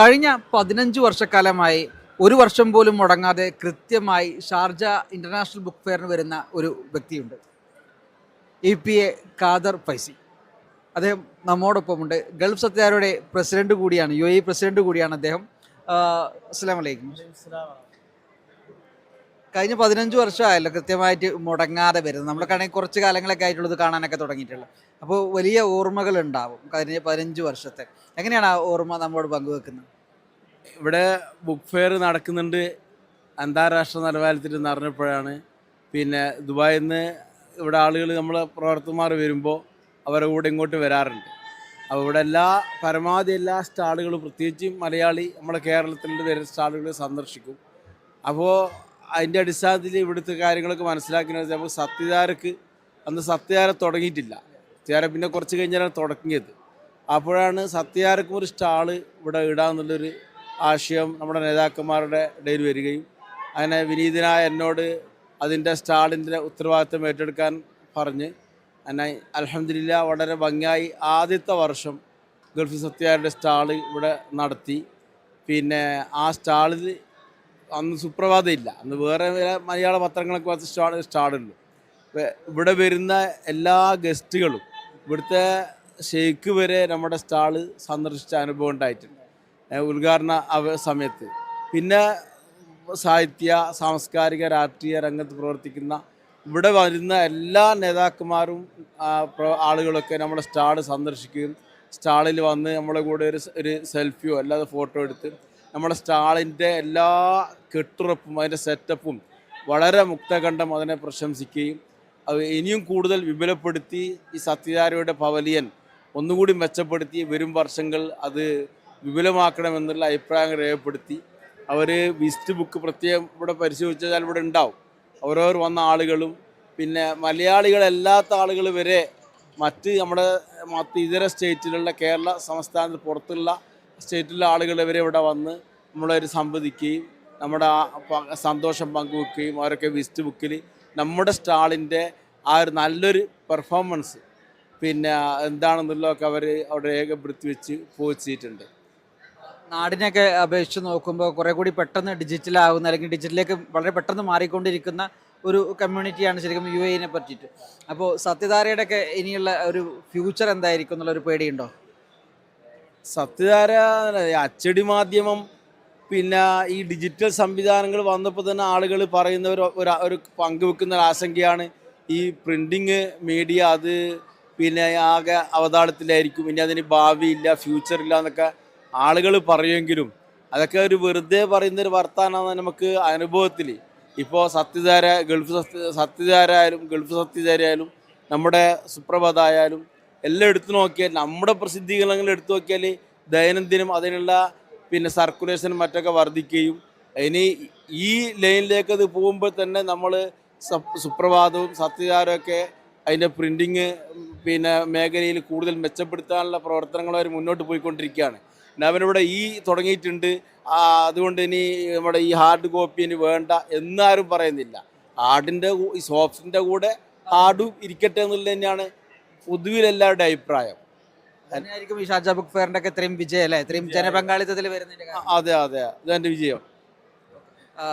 കഴിഞ്ഞ പതിനഞ്ച് വർഷക്കാലമായി ഒരു വർഷം പോലും മുടങ്ങാതെ കൃത്യമായി ഷാർജ ഇന്റർനാഷണൽ ബുക്ക് ഫെയറിന് വരുന്ന ഒരു വ്യക്തിയുണ്ട്. A P A Khader Faizy. അദ്ദേഹം നമ്മോടൊപ്പമുണ്ട്. ഗൾഫ് സത്യാരുടെ പ്രസിഡന്റ് കൂടിയാണ് യു എ പ്രസിഡന്റ് കൂടിയാണ് അദ്ദേഹം. അസ്സാം വലൈക്കും കഴിഞ്ഞ പതിനഞ്ച് വർഷമായല്ലോ കൃത്യമായിട്ട് മുടങ്ങാതെ വരുന്നത്. നമ്മളൊക്കെയാണെങ്കിൽ കുറച്ച് കാലങ്ങളൊക്കെ ആയിട്ടുള്ളത് കാണാനൊക്കെ തുടങ്ങിയിട്ടുള്ളത്. അപ്പോൾ വലിയ ഓർമ്മകൾ ഉണ്ടാവും കഴിഞ്ഞ പതിനഞ്ച് വർഷത്തെ. എങ്ങനെയാണ് ആ ഓർമ്മ നമ്മോട് പങ്കുവെക്കുന്നത്? ഇവിടെ ബുക്ക് ഫെയർ നടക്കുന്നുണ്ട്. അന്താരാഷ്ട്ര നിലവാരത്തിൽ നടന്നപ്പോഴാണ് പിന്നെ ദുബായിൽ നിന്ന് ഇവിടെ ആളുകൾ നമ്മളെ പ്രവർത്തകന്മാർ വരുമ്പോൾ അവരെ കൂടെ ഇങ്ങോട്ട് വരാറുണ്ട്. അപ്പോൾ ഇവിടെ എല്ലാ പരമാവധി എല്ലാ സ്റ്റാളുകളും പ്രത്യേകിച്ച് മലയാളി നമ്മുടെ കേരളത്തിൽ വരുന്ന സ്റ്റാളുകൾ സന്ദർശിക്കും. അപ്പോൾ അതിന്റെ അടിസ്ഥാനത്തിൽ ഇവിടുത്തെ കാര്യങ്ങളൊക്കെ മനസ്സിലാക്കുന്നത് നമുക്ക് സത്യധാരക്ക് അന്ന് സത്യധാര തുടങ്ങിയിട്ടില്ല. സത്യധാര പിന്നെ കുറച്ച് കഴിഞ്ഞാലാണ് തുടങ്ങിയത്. അപ്പോഴാണ് സത്യധാരക്കും ഒരു സ്റ്റാൾ ഇവിടെ ഇടാമെന്നുള്ളൊരു ആശയം നമ്മുടെ നേതാക്കന്മാരുടെ ഇടയിൽ വരികയും അങ്ങനെ വിനീതനായ എന്നോട് അതിന്റെ സ്റ്റാളിന്റെ ഉത്തരവാദിത്തം ഏറ്റെടുക്കാൻ പറഞ്ഞ് അങ്ങനെ അലഹമില്ല വളരെ ഭംഗിയായി ആദ്യത്തെ വർഷം ഗൾഫ് സത്യാരുടെ സ്റ്റാൾ ഇവിടെ നടത്തി. പിന്നെ ആ സ്റ്റാളിൽ അന്ന് സുപ്രഭാതം ഇല്ല. അന്ന് വേറെ മലയാള പത്രങ്ങളൊക്കെ സ്റ്റാർട്ട് സ്റ്റാളുണ്ട് ഇവിടെ വരുന്ന എല്ലാ ഗസ്റ്റുകളും ഇവിടുത്തെ ഷെയ്ക്ക് വരെ നമ്മുടെ സ്റ്റാൾ സന്ദർശിച്ച അനുഭവം ഉണ്ടായിട്ടുണ്ട്. ഉദ്ഘാടന സമയത്ത്. പിന്നെ സാഹിത്യ സാംസ്കാരിക രാഷ്ട്രീയ രംഗത്ത് പ്രവർത്തിക്കുന്ന ഇവിടെ വരുന്ന എല്ലാ നേതാക്കന്മാരും ആളുകളൊക്കെ നമ്മുടെ സ്റ്റാൾ സന്ദർശിക്കുകയും സ്റ്റാളിൽ വന്ന് നമ്മുടെ കൂടെ ഒരു ഒരു സെൽഫിയോ അല്ലാതെ ഫോട്ടോ എടുത്ത് നമ്മുടെ സ്റ്റാളിന്റെ എല്ലാ കെട്ടുറപ്പും അതിന്റെ സെറ്റപ്പും വളരെ മുക്തകണ്ഠം അതിനെ പ്രശംസിക്കുകയും അത് ഇനിയും കൂടുതൽ വിപുലപ്പെടുത്തി ഈ സത്യധാരയുടെ പവലിയൻ ഒന്നുകൂടി മെച്ചപ്പെടുത്തി വരും വർഷങ്ങൾ അത് വിപുലമാക്കണമെന്നുള്ള അഭിപ്രായങ്ങൾ രേഖപ്പെടുത്തി. അവർ വിസ്റ്റ് ബുക്ക് പ്രത്യേകം ഇവിടെ പരിശോധിച്ചാൽ ഇവിടെ ഉണ്ടാവും. ഓരോർ വന്ന ആളുകളും പിന്നെ മലയാളികളല്ലാത്ത ആളുകൾ വരെ മറ്റ് നമ്മുടെ മറ്റ് ഇതര സ്റ്റേറ്റിലുള്ള കേരള സംസ്ഥാനത്ത് പുറത്തുള്ള സ്റ്റേറ്റിലുള്ള ആളുകൾ ഇവരെ ഇവിടെ വന്ന് നമ്മളൊരു സംവദിക്കുകയും നമ്മുടെ സന്തോഷം പങ്കുവെക്കുകയും അവരൊക്കെ വിസിറ്റ് ബുക്കിൽ നമ്മുടെ സ്റ്റാളിന്റെ ആ ഒരു നല്ലൊരു പെർഫോമൻസ് പിന്നെ എന്താണെന്നുള്ളതൊക്കെ അവർ അവിടെ രേഖപ്പെടുത്തി വെച്ച് പോയിച്ചിട്ടുണ്ട്. നാടിനെയൊക്കെ അപേക്ഷിച്ച് നോക്കുമ്പോൾ കുറെ കൂടി പെട്ടെന്ന് ഡിജിറ്റലാകുന്ന അല്ലെങ്കിൽ ഡിജിറ്റലിലേക്ക് വളരെ പെട്ടെന്ന് മാറിക്കൊണ്ടിരിക്കുന്ന ഒരു കമ്മ്യൂണിറ്റിയാണ് ശരിക്കും യു എനെ പറ്റിയിട്ട്. അപ്പോൾ സത്യധാരയുടെ ഒക്കെ ഇനിയുള്ള ഒരു ഫ്യൂച്ചർ എന്തായിരിക്കും എന്നുള്ളൊരു പേടിയുണ്ടോ? സത്യധാര അച്ചടി മാധ്യമം പിന്നെ ഈ ഡിജിറ്റൽ സംവിധാനങ്ങൾ വന്നപ്പോൾ തന്നെ ആളുകൾ പറയുന്ന ഒരു ഒരു പങ്കുവെക്കുന്ന ഒരു ആശങ്കയാണ് ഈ പ്രിന്റിങ് മീഡിയ അത് പിന്നെ ആകെ അവതാളത്തിലായിരിക്കും. ഇനി അതിന് ഭാവിയില്ല ഫ്യൂച്ചർ ഇല്ല എന്നൊക്കെ ആളുകൾ പറയുമെങ്കിലും അതൊക്കെ ഒരു വെറുതെ പറയുന്ന ഒരു വർത്താനാണ് നമുക്ക് അനുഭവത്തിൽ. ഇപ്പോൾ സത്യധാര ഗൾഫ് സത്യ സത്യധാര ആയാലും ഗൾഫ് സത്യധാര ആയാലും നമ്മുടെ സുപ്രഭാത ആയാലും എല്ലാം എടുത്തു നോക്കിയാൽ നമ്മുടെ പ്രസിദ്ധീകരണങ്ങൾ എടുത്തു നോക്കിയാൽ ദൈനംദിനം അതിനുള്ള പിന്നെ സർക്കുലേഷൻ മറ്റൊക്കെ വർദ്ധിക്കുകയും ഇനി ഈ ലൈനിലേക്ക് അത് പോകുമ്പോൾ തന്നെ നമ്മൾ സുപ്രഭാതവും സത്യധാരമൊക്കെ അതിന്റെ പ്രിന്റിങ് പിന്നെ മേഖലയിൽ കൂടുതൽ മെച്ചപ്പെടുത്താനുള്ള പ്രവർത്തനങ്ങൾ അവർ മുന്നോട്ട് പോയിക്കൊണ്ടിരിക്കുകയാണ്. പിന്നെ അവരിവിടെ ഈ തുടങ്ങിയിട്ടുണ്ട്. അതുകൊണ്ട് ഇനി നമ്മുടെ ഈ ഹാർഡ് കോപ്പി ഇനി വേണ്ട എന്നാരും പറയുന്നില്ല. ഹാർഡിന്റെ സോഫ്റ്റിന്റെ കൂടെ ഹാർഡും ഇരിക്കട്ടെ എന്നുള്ളത് തന്നെയാണ് പൊതുവിൽ എല്ലാവരുടെ അഭിപ്രായം. തന്നെയായിരിക്കും ഈ ഷാജ ബുക്ക് ഫെയറിന്റെ ഒക്കെ ഇത്രയും വിജയം അല്ലേ? ഇത്രയും ജനപങ്കാളിത്തത്തിൽ വരുന്നതിന്റെ കാരണം. അതെ അതെ ഇതെന്റെ വിജയം. ആ,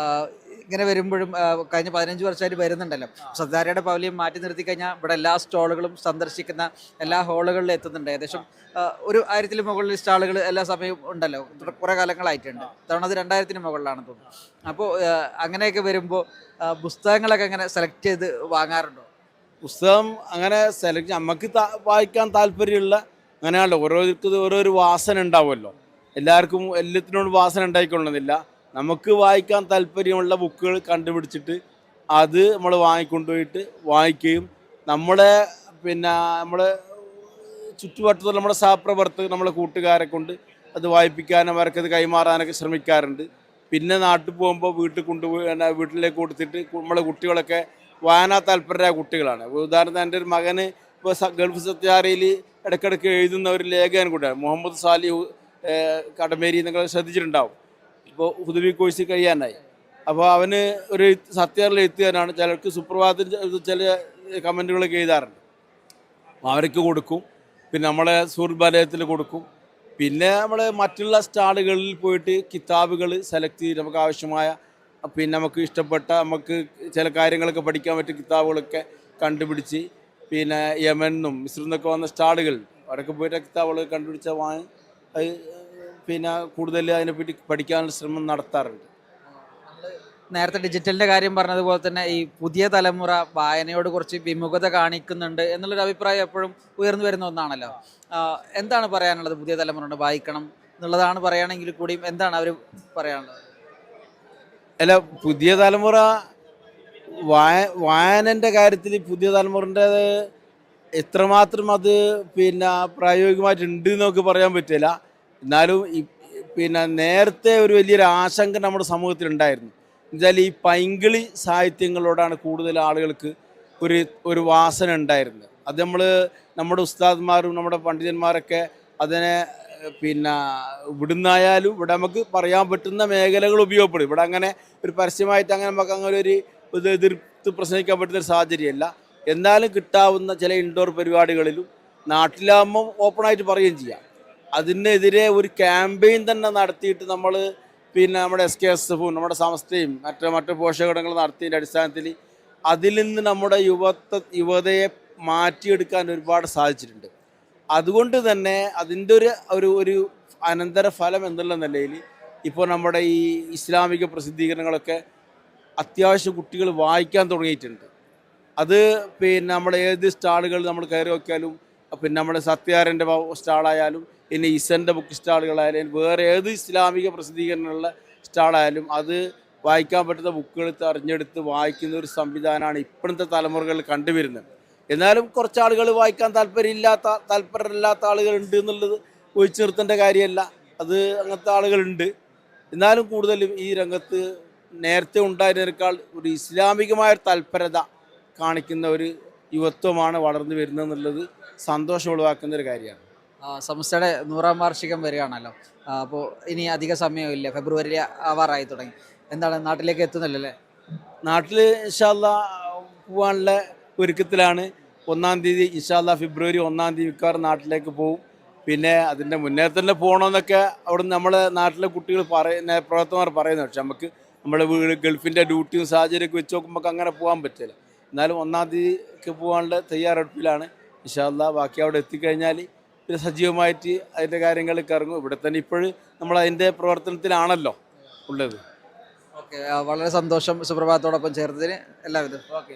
ഇങ്ങനെ വരുമ്പോഴും ആ, കഴിഞ്ഞ പതിനഞ്ച് വർഷമായിട്ട് വരുന്നുണ്ടല്ലോ. സദ്ധാരയുടെ പവലിയം മാറ്റി നിർത്തി കഴിഞ്ഞാൽ ഇവിടെ എല്ലാ സ്റ്റാളുകളും സന്ദർശിക്കുന്ന എല്ലാ ഹാളുകളിലും എത്തുന്നുണ്ട്. ഏകദേശം ആ, ഒരു ആയിരത്തിന് മുകളിൽ സ്റ്റാളുകൾ എല്ലാ സമയവും ഉണ്ടല്ലോ. കുറെ കാലങ്ങളായിട്ടുണ്ട്. തവണ അത് രണ്ടായിരത്തിന് മുകളിലാണ് തോന്നുന്നു. അപ്പോൾ അങ്ങനെയൊക്കെ വരുമ്പോൾ പുസ്തകങ്ങളൊക്കെ അങ്ങനെ സെലക്ട് ചെയ്ത് വാങ്ങാറുണ്ടോ? പുസ്തകം അങ്ങനെ സെലക്ട് നമുക്ക് വായിക്കാൻ താല്പര്യമുള്ള അങ്ങനെയാണല്ലോ. ഓരോരുത്തർക്ക് ഓരോരു വാസന ഉണ്ടാവുമല്ലോ. എല്ലാവർക്കും എല്ലാത്തിനോടും വാസന ഉണ്ടായിക്കൊള്ളുന്നില്ല നമുക്ക് വായിക്കാൻ താല്പര്യമുള്ള ബുക്കുകൾ കണ്ടുപിടിച്ചിട്ട് അത് നമ്മൾ വാങ്ങിക്കൊണ്ടുപോയിട്ട് വായിക്കുകയും നമ്മളെ പിന്നെ നമ്മളെ ചുറ്റുവട്ടത്തുള്ള നമ്മുടെ സഹപ്രവർത്തകർ നമ്മളെ കൂട്ടുകാരെ കൊണ്ട് അത് വായിപ്പിക്കാനും അവർക്കത് കൈമാറാനൊക്കെ ശ്രമിക്കാറുണ്ട്. പിന്നെ നാട്ടിൽ പോകുമ്പോൾ വീട്ടിൽ കൊണ്ടുപോയി വീട്ടിലേക്ക് കൊടുത്തിട്ട് നമ്മളെ കുട്ടികളൊക്കെ വായനാ താല്പര്യരായ കുട്ടികളാണ്. ഉദാഹരണത്തിന് എന്റെ ഒരു മകന് ഇപ്പോൾ ഗൾഫ് സത്യാരയിൽ ഇടയ്ക്കിടയ്ക്ക് എഴുതുന്ന ഒരു ലേഖകൻ കൂടെയാണ്. മുഹമ്മദ് സാലിഹ് കടമേരി നിങ്ങൾ ശ്രദ്ധിച്ചിട്ടുണ്ടാവും. ഇപ്പോൾ ഹുദവി കോഴ്സ് കഴിയാനായി. അപ്പോൾ അവന് ഒരു സത്യാറിൽ എഴുത്തുകാരനാണ് ചിലർക്ക് സുപ്രഭാതത്തിൽ ചില കമന്റുകളൊക്കെ എഴുതാറുണ്ട്. അവർക്ക് കൊടുക്കും. പിന്നെ നമ്മളെ സുഹൃത്ത് കൊടുക്കും. പിന്നെ നമ്മൾ മറ്റുള്ള സ്റ്റാളുകളിൽ പോയിട്ട് കിതാബുകൾ സെലക്ട് ചെയ്ത് നമുക്ക് ആവശ്യമായ പിന്നെ നമുക്ക് ഇഷ്ടപ്പെട്ട നമുക്ക് ചില കാര്യങ്ങളൊക്കെ പഠിക്കാൻ പറ്റിയ കിതാബുകളൊക്കെ കണ്ടുപിടിച്ച് പിന്നെ യമനും മിസ്രിൽ നിന്നൊക്കെ വന്ന സ്റ്റാളുകൾ. അവിടെയൊക്കെ പോയിട്ട് കിതാബുകൾ കണ്ടുപിടിച്ച വാങ്ങി അത് പിന്നെ കൂടുതൽ അതിനെപ്പറ്റി പഠിക്കാനുള്ള ശ്രമം നടത്താറുണ്ട്. നേരത്തെ ഡിജിറ്റലിന്റെ കാര്യം പറഞ്ഞതുപോലെ തന്നെ ഈ പുതിയ തലമുറ വായനയോട് കുറച്ച് വിമുഖത കാണിക്കുന്നുണ്ട് എന്നുള്ളൊരു അഭിപ്രായം എപ്പോഴും ഉയർന്നു വരുന്ന ഒന്നാണല്ലോ. എന്താണ് പറയാനുള്ളത് പുതിയ തലമുറ വായിക്കണം എന്നുള്ളതാണ് പറയുകയാണെങ്കിൽ കൂടിയും എന്താണ് അവർ പറയാനുള്ളത്? അല്ല പുതിയ തലമുറ വായ വായനന്റെ കാര്യത്തിൽ പുതിയ തലമുറന്റെ എത്രമാത്രം അത് പിന്നെ പ്രായോഗികമായിട്ടുണ്ട് എന്നൊക്കെ പറയാൻ പറ്റില്ല. എന്നാലും പിന്നെ നേരത്തെ ഒരു വലിയൊരു ആശങ്ക നമ്മുടെ സമൂഹത്തിൽ ഉണ്ടായിരുന്നു എന്നുവെച്ചാൽ ഈ പൈങ്കിളി സാഹിത്യങ്ങളോടാണ് കൂടുതൽ ആളുകൾക്ക് ഒരു ഒരു വാസന ഉണ്ടായിരുന്നത്. അത് നമ്മൾ നമ്മുടെ ഉസ്താദ്മാരും നമ്മുടെ പണ്ഡിതന്മാരൊക്കെ അതിനെ പിന്നെ ഇവിടുന്നായാലും ഇവിടെ നമുക്ക് പറയാൻ പറ്റുന്ന മേഖലകൾ ഉപയോഗപ്പെടും. ഇവിടെ അങ്ങനെ ഒരു പരസ്യമായിട്ട് അങ്ങനെ നമുക്ക് അങ്ങനെ ഒരു എതിർത്ത് പ്രസംഗിക്കാൻ പറ്റുന്ന ഒരു സാഹചര്യമല്ല. എന്നാലും കിട്ടാവുന്ന ചില ഇൻഡോർ പരിപാടികളിലും നാട്ടിലാകുമ്പോൾ ഓപ്പണായിട്ട് പറയുകയും ചെയ്യാം. അതിനെതിരെ ഒരു ക്യാമ്പയിൻ തന്നെ നടത്തിയിട്ട് നമ്മൾ പിന്നെ നമ്മുടെ എസ് കെ എസ് നമ്മുടെ സംസ്ഥയും മറ്റു മറ്റു പോഷകഘടകങ്ങൾ നടത്തിയതിന്റെ അടിസ്ഥാനത്തിൽ അതിൽ നിന്ന് നമ്മുടെ യുവത്വ യുവതയെ മാറ്റിയെടുക്കാൻ ഒരുപാട് സാധിച്ചിട്ടുണ്ട്. അതുകൊണ്ട് തന്നെ അതിന്റെ ഒരു ഒരു ഒരു അനന്തര ഫലം എന്നുള്ള നിലയിൽ ഇപ്പോൾ നമ്മുടെ ഈ ഇസ്ലാമിക പ്രസിദ്ധീകരണങ്ങളൊക്കെ അത്യാവശ്യം കുട്ടികൾ വായിക്കാൻ തുടങ്ങിയിട്ടുണ്ട്. അത് പിന്നെ നമ്മുടെ ഏത് സ്റ്റാളുകൾ നമ്മൾ കയറി നോക്കിയാലും പിന്നെ നമ്മുടെ സത്യാരന്റെ സ്റ്റാളായാലും പിന്നെ ഇസന്റെ ബുക്ക് സ്റ്റാളുകളായാലും വേറെ ഏത് ഇസ്ലാമിക പ്രസിദ്ധീകരണമുള്ള സ്റ്റാളായാലും അത് വായിക്കാൻ പറ്റുന്ന ബുക്കുകൾ തെരഞ്ഞെടുത്ത് വായിക്കുന്ന ഒരു സംവിധാനമാണ് ഇപ്പോഴത്തെ തലമുറകളിൽ കണ്ടുവരുന്നത്. എന്നാലും കുറച്ച് ആളുകൾ വായിക്കാൻ താല്പര്യമില്ലാത്ത താല്പര്യമില്ലാത്ത ആളുകളുണ്ട് എന്നുള്ളത് ഒഴിച്ചു നിർത്തേണ്ട കാര്യമല്ല. അത് അങ്ങനത്തെ ആളുകളുണ്ട്. എന്നാലും കൂടുതലും ഈ രംഗത്ത് നേരത്തെ ഉണ്ടായിരുന്നതിനേക്കാൾ ഒരു ഇസ്ലാമികമായ തൽപരത കാണിക്കുന്ന ഒരു യുവത്വമാണ് വളർന്നു വരുന്നത് എന്നുള്ളത് സന്തോഷം ഉളവാക്കുന്ന ഒരു കാര്യമാണ്. സംസ്ഥയുടെ നൂറാം വാർഷികം വരികയാണല്ലോ. അപ്പോൾ ഇനി അധിക സമയമില്ല ഫെബ്രുവരി ആവാറായി തുടങ്ങി. എന്താണ് നാട്ടിലേക്ക് എത്തുന്നില്ലല്ലേ? നാട്ടിൽ ഇൻഷാല്ല പോകാനുള്ള ഒരുക്കത്തിലാണ്. ഒന്നാം തീയതി ഇൻഷാല്ല ഫെബ്രുവരി ഒന്നാം തീയതി മിക്കവാറും നാട്ടിലേക്ക് പോകും പിന്നെ അതിന്റെ മുന്നേ തന്നെ പോകണമെന്നൊക്കെ അവിടെ നമ്മളെ നാട്ടിലെ കുട്ടികൾ പറയുന്ന പ്രവർത്തകർ പറയുന്നത് പക്ഷെ നമുക്ക് നമ്മുടെ വീട് ഗൾഫിന്റെ ഡ്യൂട്ടിയും സാഹചര്യമൊക്കെ വെച്ച് നോക്കുമ്പോൾ അങ്ങനെ പോകാൻ പറ്റില്ല. എന്നാലും ഒന്നാം തീയതിക്ക് പോകാനുള്ള തയ്യാറെടുപ്പിലാണ് ഇൻഷാല്ല ബാക്കി അവിടെ എത്തിക്കഴിഞ്ഞാൽ പിന്നെ സജീവമായിട്ട് അതിന്റെ കാര്യങ്ങളൊക്കെ ഇറങ്ങും. ഇവിടെ തന്നെ ഇപ്പോഴും നമ്മൾ അതിന്റെ പ്രവർത്തനത്തിലാണല്ലോ ഉള്ളത്. ഓക്കെ. വളരെ സന്തോഷം സുപ്രഭാതത്തോടൊപ്പം ചേർത്തതിന് എല്ലാവിധം. ഓക്കെ